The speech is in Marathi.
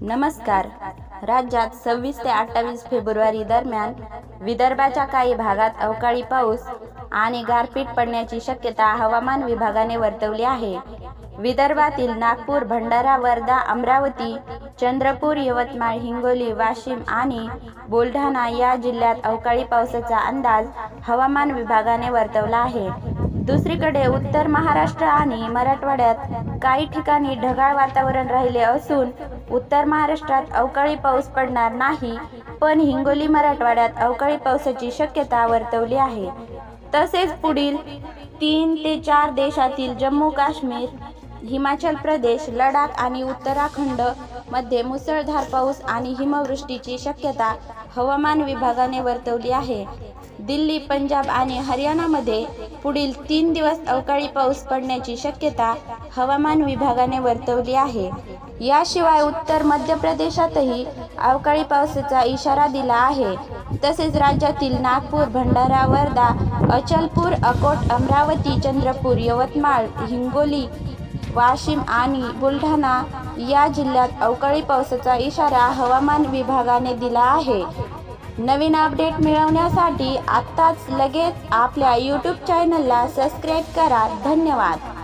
नमस्कार. राज्यात सव्वीस ते अठ्ठावीस फेब्रुवारी दरम्यान विदर्भाच्या काही भागात अवकाळी पाऊस आणि गारपीट पडण्याची शक्यता हवामान विभागाने वर्तवली आहे. विदर्भातील नागपूर भंडारा वर्धा अमरावती चंद्रपूर यवतमाळ हिंगोली वाशिम आणि बुलढाणा या जिल्ह्यात अवकाळी पावसाचा अंदाज हवामान विभागाने वर्तवला आहे. दुसरीकडे उत्तर महाराष्ट्र आणि मराठवाड्यात काही ठिकाणी ढगाळ वातावरण राहिले असून उत्तर महाराष्ट्रात अवकाळी पाऊस पडणार नाही पण हिंगोली मराठवाड्यात अवकाळी पावसाची शक्यता वर्तवली आहे. तसेच पुढील तीन ते चार देशातील जम्मू काश्मीर हिमाचल प्रदेश लडाख आणि उत्तराखंड मध्ये मुसळधार पाऊस आणि हिमवृष्टीची शक्यता हवामान विभागाने वर्तवली आहे. दिल्ली पंजाब आणि हरियाणामध्ये पुढील तीन दिवस अवकाळी पाऊस पडण्याची शक्यता हवामान विभागाने वर्तवली आहे. याशिवाय उत्तर मध्य प्रदेशातही अवकाळी पावसाचा इशारा दिला आहे. तसेच राज्यातील नागपूर भंडारा वर्धा अचलपूर अकोट अमरावती चंद्रपूर यवतमाळ हिंगोली वाशिम आणि बुलढाणा या जिल्ह्यात अवकाळी पावसाचा इशारा हवामान विभागाने दिला आहे. नवीन अपडेट मिळवण्यासाठी आत्ताच लगेच आपल्या यूट्यूब चॅनलला सबस्क्राईब करा. धन्यवाद.